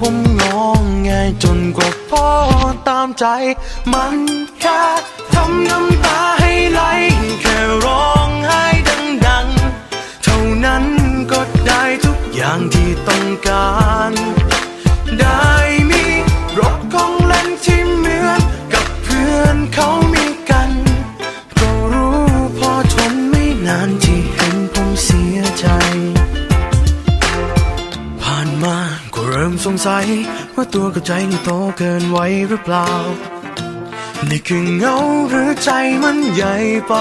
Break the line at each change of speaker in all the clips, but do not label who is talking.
ผมงองไงจนกว่าพ่อตามใจ มันแค่ทำน้ำตาให้ไหลแค่ร้องไห้ดังๆ เท่านั้นก็ได้ทุกอย่างที่ต้องการ ได้มีรถของเล่นที่เหมือนกับเพื่อนเขามีกัน ก็รู้พอทนไม่นานที่เห็นผมเสียใจ ผ่านมา ริ่มสงสัยว่าตัวกับใจนี่โตเกินไว้หรือเปล่า นี่คือเงาหรือใจมันใหญ่ไป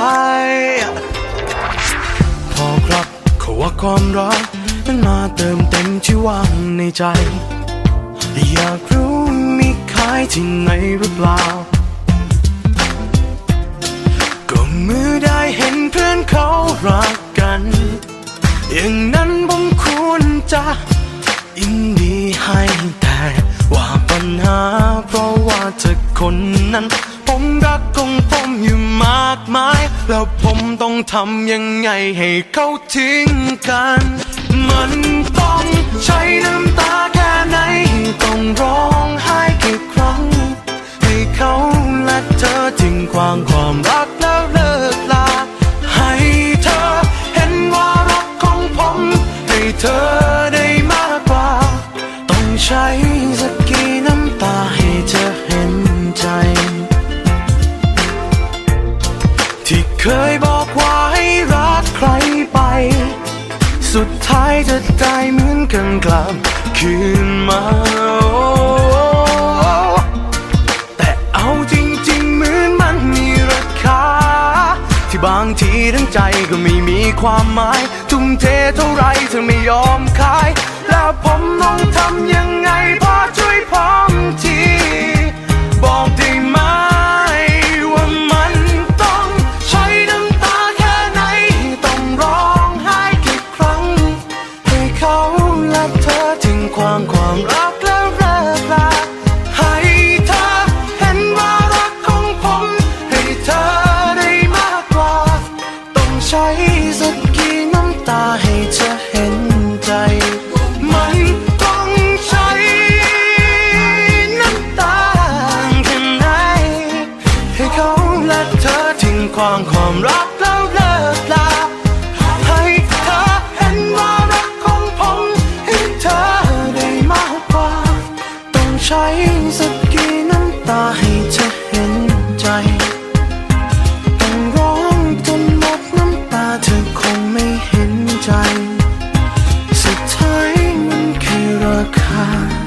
พอครับเขาว่าความรักมันมาเติมเต็มที่ว่างในใจ อยากรู้มีขายที่ไหนหรือเปล่า ก็เมื่อได้เห็นเพื่อนเขารักกัน อย่างนั้นผมควรจะ นั้น ผมรักของผมอยู่มากมาย แล้วผมต้องทำยังไงให้เขาทิ้งกัน มันต้องใช้น้ำตาแค่ไหน ต้องร้องไห้กี่ครั้ง ให้เขาและเธอทิ้งความความรัก สุดท้ายจะได้เหมือนกันกลับคืนมาแต่เอาจริงๆเหมือนมันมีราคา ที่บางทีทั้งใจก็ไม่มีความหมาย ทุ่มเทเท่าไรเธอไม่ยอมขาย แล้วผมต้องทำยังไงพอช่วยผมที ใช้สักกี่น้ำตาให้เธอ 她